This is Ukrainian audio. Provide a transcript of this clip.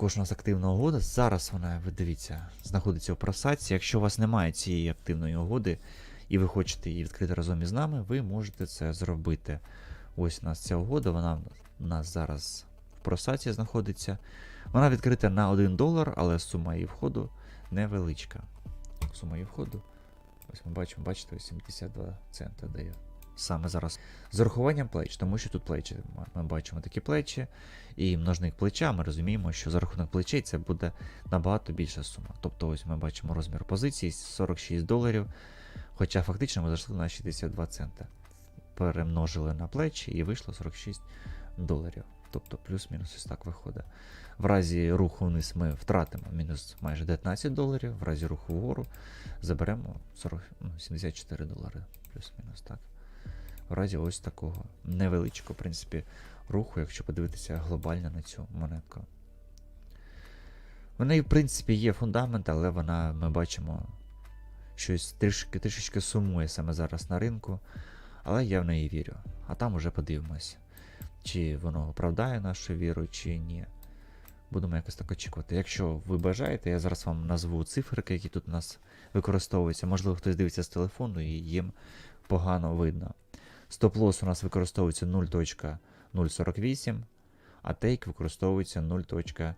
також у нас активна угода. Зараз вона, ви дивіться, знаходиться у просадці. Якщо у вас немає цієї активної угоди, і ви хочете її відкрити разом із нами, ви можете це зробити. Ось у нас ця угода, вона у нас зараз в просадці знаходиться. Вона відкрита на 1 долар, але сума її входу невеличка. Сума її входу. Ось ми бачимо, бачите, ось 72 цента дає. Саме зараз з урахуванням плеч, тому що тут плечі. Ми- бачимо такі плечі і множник плеча. Ми розуміємо, що за рахунок плечей це буде набагато більша сума. Тобто, ось ми бачимо розмір позиції 46 доларів. Хоча фактично ми зайшли на 62 цента. Перемножили на плечі і вийшло 46 доларів. Тобто плюс-мінус ось так виходить. В разі руху вниз ми втратимо мінус майже 19 доларів, в разі руху вгору заберемо 40, ну, 74 долари. Плюс-мінус так. В разі ось такого невеличкого, в принципі, руху, якщо подивитися глобально на цю монетку. В неї, в принципі, є фундамент, але вона, ми бачимо, щось трішки, трішечки сумує саме зараз на ринку. Але я в неї вірю. А там уже подивимось, чи воно оправдає нашу віру, чи ні. Будемо якось так очікувати. Якщо ви бажаєте, я зараз вам назву циферки, які тут у нас використовуються. Можливо, хтось дивиться з телефону і їм погано видно. Стоп-лосс у нас використовується 0.048, а тейк використовується 0.160.